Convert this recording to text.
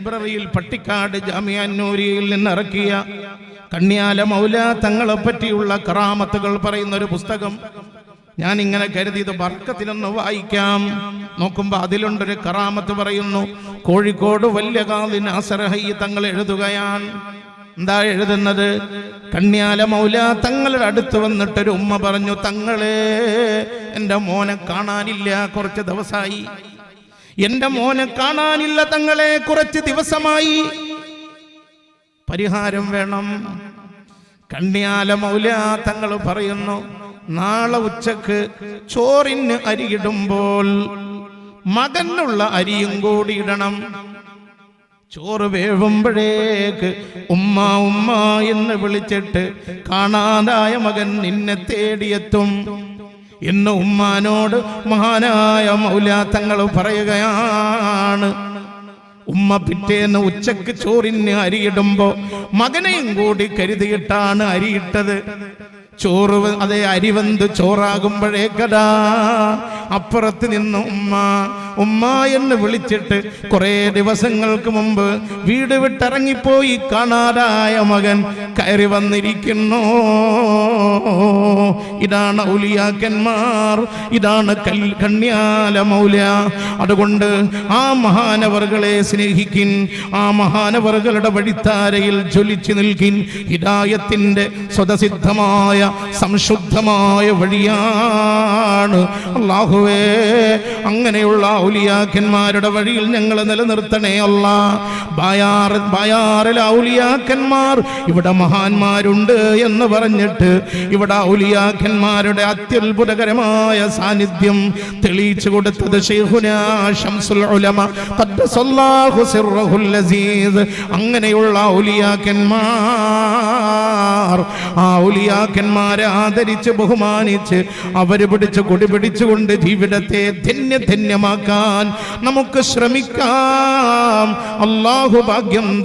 ലൈബ്രറിയിൽ പട്ടിക്കാട് ജാമ്യാന്നൂരിയിൽ നിന്നിറക്കിയ കണ്യാല മൗല തങ്ങളെ പറ്റിയുള്ള കറാമത്തുകൾ പറയുന്ന ഒരു പുസ്തകം ഞാൻ ഇങ്ങനെ കരുതി ഇത് വർക്കത്തിനൊന്ന് വായിക്കാം. നോക്കുമ്പോ അതിലുണ്ടൊരു കറാമത്ത് പറയുന്നു കോഴിക്കോട് വല്യകാലി കാലിൻ തങ്ങൾ എഴുതുകയാണ്. എന്താ എഴുതുന്നത്? കണ്യാല മൗല തങ്ങളുടെ അടുത്ത് വന്നിട്ടൊരു ഉമ്മ പറഞ്ഞു തങ്ങളെ എന്റെ മോനെ കാണാനില്ല കുറച്ച് ദിവസമായി എന്റെ മോനെ കാണാനില്ല തങ്ങളെ. കുറച്ച് ദിവസമായി പരിഹാരം വേണം. കണ്ണിയാല മൗല തങ്ങൾ പറയുന്നു നാളെ ഉച്ചയ്ക്ക് ചോറിന് അരിയിടുമ്പോൾ മകനുള്ള അരിയും കൂടി ഇടണം. ചോറ് വേവുമ്പോഴേക്ക് ഉമ്മ ഉമ്മ എന്ന് വിളിച്ചിട്ട് കാണാതായ മകൻ നിന്നെ തേടിയെത്തും. എന്ന് ഉമ്മാനോട് മഹാനായ മൗല തങ്ങൾ പറയുകയാണ്. ഉമ്മ പിറ്റേന്ന് ഉച്ചയ്ക്ക് ചോറിന് അരിയിടുമ്പോ മകനെയും കൂടി കരുതിയിട്ടാണ് അരിയിട്ടത്. ചോറ് അതേ അരിവന്ത് ചോറാകുമ്പോഴേക്കടാ അപ്പുറത്ത് നിന്ന് ഉമ്മ ഉമ്മ എന്ന് വിളിച്ചിട്ട് കുറെ ദിവസങ്ങൾക്ക് മുമ്പ് വീട് വിട്ടിറങ്ങിപ്പോയി കാണാതായ മകൻ കയറി വന്നിരിക്കുന്നു. ഇതാണ് ഔലിയാക്കന്മാർ ഇതാണ് കണ്യാല മൗല. അതുകൊണ്ട് ആ മഹാനവറുകളെ സ്നേഹിക്കിൻ ആ മഹാനവറുകളുടെ വഴിത്താരയിൽ ജ്വലിച്ചു നിൽക്കിൻ ഹിദായത്തിന്റെ സ്വതസിദ്ധമായ സംശുദ്ധമായ വഴിയാണ് അള്ളാഹുവേ അങ്ങനെയുള്ള ഔലിയാക്കന്മാരുടെ വഴിയിൽ ഞങ്ങൾ നിലനിർത്തണേ അല്ല. ബായാർ ബായാറിലെ ഔലിയാക്കന്മാർ ഇവിടെ മഹാന്മാരുണ്ട് എന്ന് പറഞ്ഞിട്ട് ഇവിടെ ഔലിയാക്കന്മാരുടെ അത്യത്ഭുതകരമായ സാന്നിധ്യം തെളിയിച്ചു കൊടുത്തത് അങ്ങനെയുള്ള ആ ഔലിയാക്കന്മാരെ ആദരിച്ച് ബഹുമാനിച്ച് അവർ പിടിച്ച് കൊടി പിടിച്ചുകൊണ്ട് ജീവിതത്തെ ധന്യധന്യമാക്കാൻ നമുക്ക് ശ്രമിക്കാം. അള്ളാഹു ഭാഗ്യം